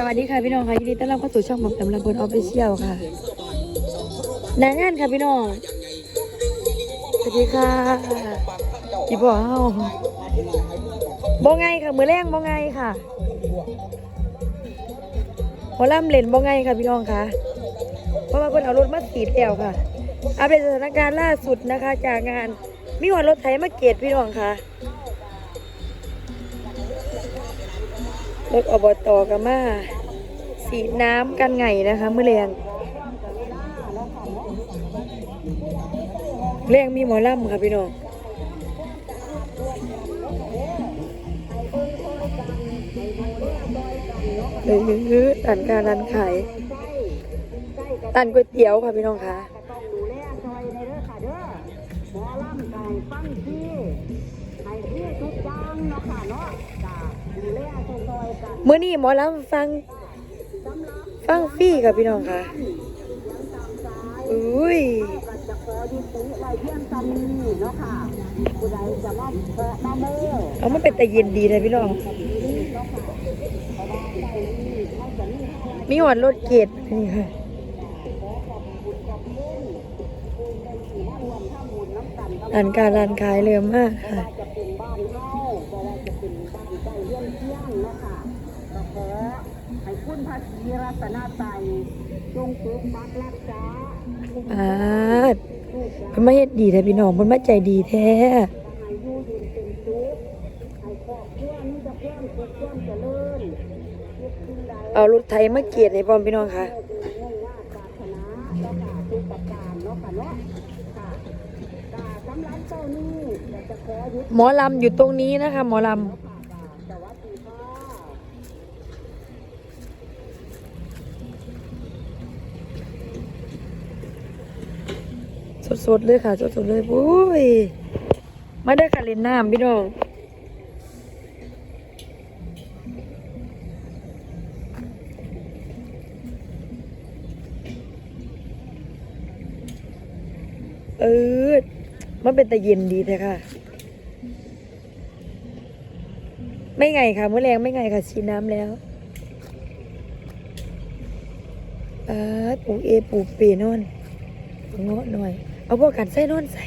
สวัสดีค่ะพี่น้องค่ะยินดีต้อนรับเข้าสู่ช่องหมอมแอมลำพูนออฟฟิเชียลค่ะนางงานค่ะพี่น้อง สวัสดีค่ะอีบ่เฮาบ่ไงค่ะมือแรงบ่ไงค่ะหมอลำเล่นบ่ไงค่ะพี่น้องค่ะ เพราะว่าเพิ่นเอารถมาสีดแล้วค่ะอัปเดตสถานการณ์ล่าสุดนะคะ จากงานมีวันรถไถมาเกตพี่น้องค่ะ รถอบตกับมาสีน้ำกันไงนะคะเมื่อแรงแรงมีหมอลำค่ะพี่น้องเออตันการร้านขายตันก๋วยเตี๋ยวค่ะพี่น้องคะดูแลซอยในเด้อค่ะเด้อหมอลำไก่ฟังที่ มื่อนี้หมอลำฟัง ฟังฟี่ค่ะพี่น้องค่ะอุ้ยก็จะขอยุติไว้เอาะค่ะผู้ใดจะมาเพาะมาเมื่อเป็นแต่เย็นดีเลยพี่น้อง มีหวานรถเกตนี่ค่ะร้านการร้านขายเร็วมากค่ะ ขอให้คุณพระศรีรัตนตรัยจงปกปักรักษาอาดเพิ่นมาเฮ็ดดีแท้พี่น้องเพิ่นมาใจดีแท้ให้อยู่เย็นเป็นสุขให้ครอบครัวมีแต่ความสุขความเจริญทุกสิ่งใดเอารถไถมาเกียรติให้พร้อมพี่น้องค่ะมุ่งว่าปรารถนาแล้วค่ะทุกประการเนาะค่ะเนาะค่ะค่ะสำหรับเจ้านี้อยากจะขอยุติหมอลำอยู่ตรงนี้นะคะ หมอลค่ะค่ะสวัสดีค่ะำ สดๆเลยค่ะ สดๆเลยโอ้ยไมาได้ค่ะเล่นน้ำพี่น้องเออมันเป็นตะเย็นดีแท้ค่ะ ไม่ไงค่ะเมื่อแรงไม่ไงค่ะชีน้ำแล้วอาปูเอปูเปนอนเงาะหน่อย เอาพวกกันใส่นอนใส่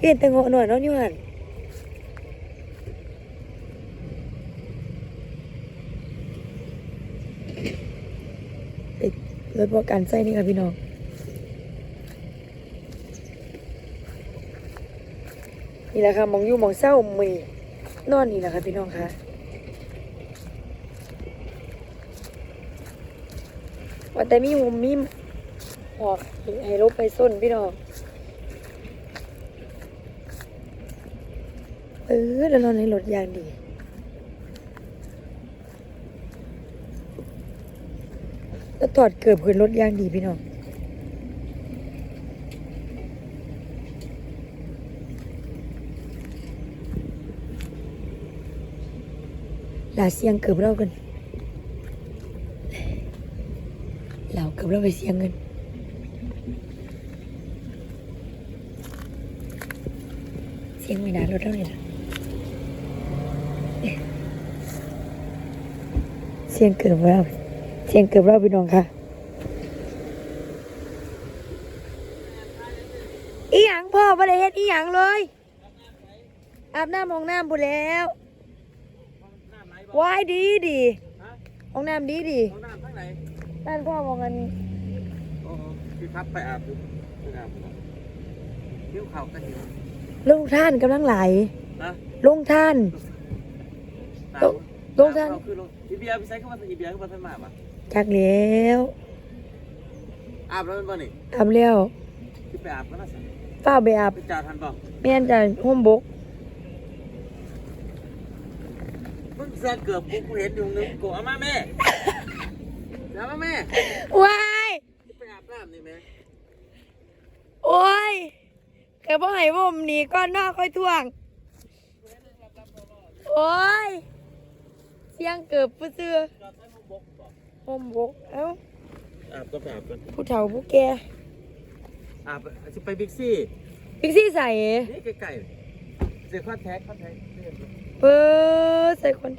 เอ็นแต่งาะหน่อยเนาะนี่หันเอ้ยเลยพวกกันใส่นี่ค่ะพี่น้องนี่แหละค่ะมองอยู่มองเศร้ามีนอนนี่แหละค่ะพี่น้องค่ะว่าแต่มีมุมมีหอกให้ลบไปส้นพี่น้อง เออแล้วนอนในรถยางดี แล้วถอดเกือบขึ้นรถยางดีพี่น้องลาเสียงเกือบเรากันเราเกือบเราไปเสียงเงินเสียงไม่นานรถเท่าไหร่ละ เสียงเกือบเราเสียงเกือบเราพี่น้องค่ะอีหยังพ่อบ่ได้เฮ็ดอีหยังเลยอาบน้ำห้องน้ำบุแล้ววายดีดีฮะห้องน้ำดีดีห้องน้ำข้างไหนด้านพ่อมองกันโอ้พี่พับไปอาบดูไปอาบหิ้วเข่าก็หิวลุงท่านกำลังไหลนะลุงท่าน ตามลงทางเขคือลงอีเบียร์ไปใช้เข้ามาอีเบียร์เข้ามาทำไมปะจักแล้วอาบแล้วมันบ่นี่อาบแล้วที่ไปอาบก็น่าสั่งป้าไปอาบไปจ่าทันป่ะแม่นจะห่มบกมึงเสื้อเกือบกูกูเห็นอยู่นึงกูเอามาแม่เอามาแม่ว้ายไปอาบน้ำนี่แม่โอ้ยแกบ่ให้ผมหนีก้อนนอกค่อยท่วง โอ้ย เสียงเกือบผู้เสือจอดใช้มุมบกบ่ห่มบกเอ้าอาบก็ไปอาบกันผู้เฒ่าผู้แก่อาบจะไปบิ๊กซี่พิกซี่ใส่นี่ใกล้ๆเสียค่าแท็กค่าแท็กเปิดใส่คน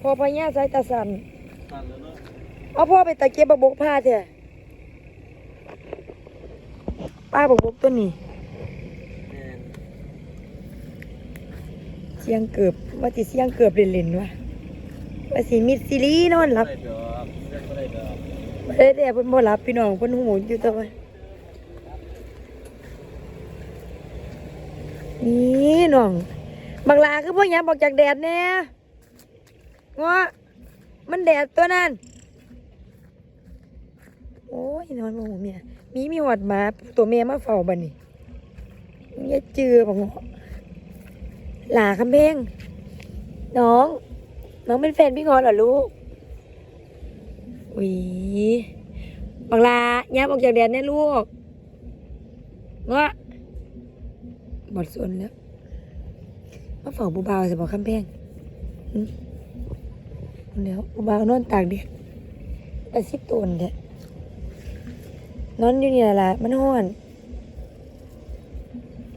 พอพญาใส่ตาสันเนั่นแล้วเนาะเอาพ่อไปตะเกียบบกบกผ้าเถอะป้าบกบกตัวนี้แม่นเสียงเกือบ ว่าสิเสียงเกือบเล่นๆวะว่าสิมิดซิลีนอนหลับได้ดเรื่องบ่ได้ดอกบ่ได้แต่เพิ่นบ่หลับพี่น้องเพิ่นหูอยู่แตะวันนี่น้องบักลาคือบ่หยังบอกจากแดดแน่งอมันแดดตัวนั้น โอ้ยนอนบ่หูเมียมีมีหอดหมาตัวแม่มาเฝ้าบัดนี้อย่าจือบ่งอหลาคำเพง น้อง น้องเป็นแฟนพี่งอนเหรอลูกหวีบักลาย้ายออกจากแดนแน่ลูกงะบอดสนแล้วมาเฝ้าบูบาวจะบอกคำแพงหึเดี๋ยวบูบาวนอนตากแดดแต่สิบตนเด้นอนอยู่นี่ล่ะมันห้อน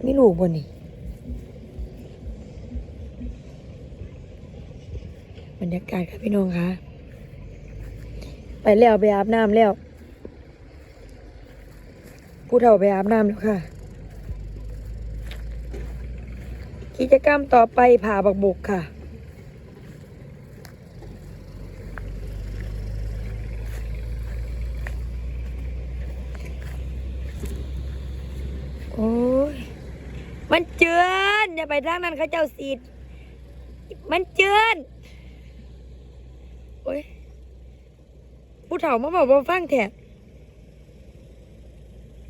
ไมีลูกบนนี่ บรรยากาศค่ะพี่น้องคะไปแล้วไปอาบน้ำแล้ว ผู้เฒ่าไปอาบน้ำแล้วค่ะ กิจกรรมต่อไปผ่าบักบกค่ะ โอ้ย มันเจือนอย่าไปทางนั้นเขาเจ้าสีดมันเจือน โอ้ยผู้เฒ่ามาบอกว่าฟังแท้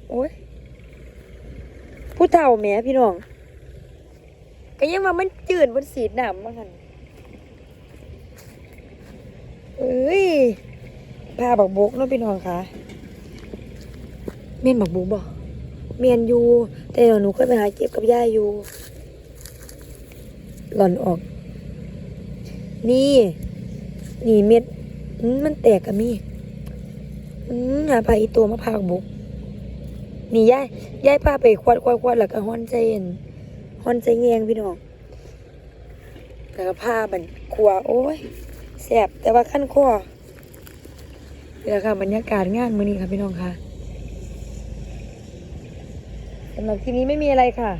โอ้ยผู้เฒ่าแหม่พี่น้อง ก็ยังว่ามันจืดบนสีดน้ำมาหันเอ้ยพาบักบกเนาะพี่น้องคะเมียนบักบกบ่เมียนอยู่ แต่เดี๋ยวหนูเคยไปหาเก็บกับย่าอยู่ หล่อนออก นี่ นี่เม็ดมันแตกกับมีหาพาอีตัวมาพาบักบกนี่ยายยายพาไปควดควดควดแล้วก็ฮอนใจเย็นฮอนใจแงงพี่น้องแล้วก็ผ้าบันขัวโอ้ยแสบแต่ว่าขั้นคอนี่แหละค่ะบรรยากาศงานมื้อนี้ค่ะพี่น้องค่ะสำหรับที่นี้ไม่มีอะไรค่ะ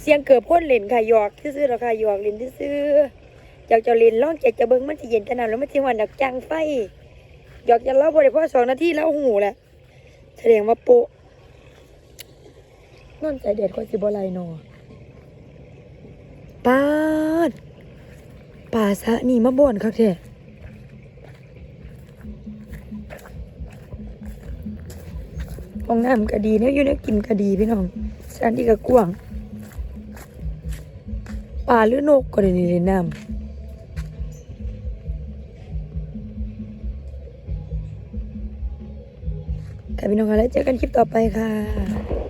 เสียงเกือบพ่นเล่นค่ะหยอกซื่อๆแล้วค่ะหยอกเล่นซื่อ ๆอยากจะเล่นร้องอยากจะเบิ้งมันจะเย็นขนาดแล้วมันจะหวานดักจังไฟหยอกจะเล่าบ่ได้เพราะสองนาทีแล้วหูแหละแสดงว่าโปะนอนใจเด็ดกว่าสิบ่ไรนอป้าดป่าสะนี่มาบ่อนคักแท้ห้องน้ำก็ดีเนี่ยอยู่เนี่ยกินก็ดีพี่น้องสถานที่ก็กว้างป่าหรือนกก็ได้ในน้ำ ค่ะพี่น้องคะแล้วเจอกันคลิปต่อไปค่ะ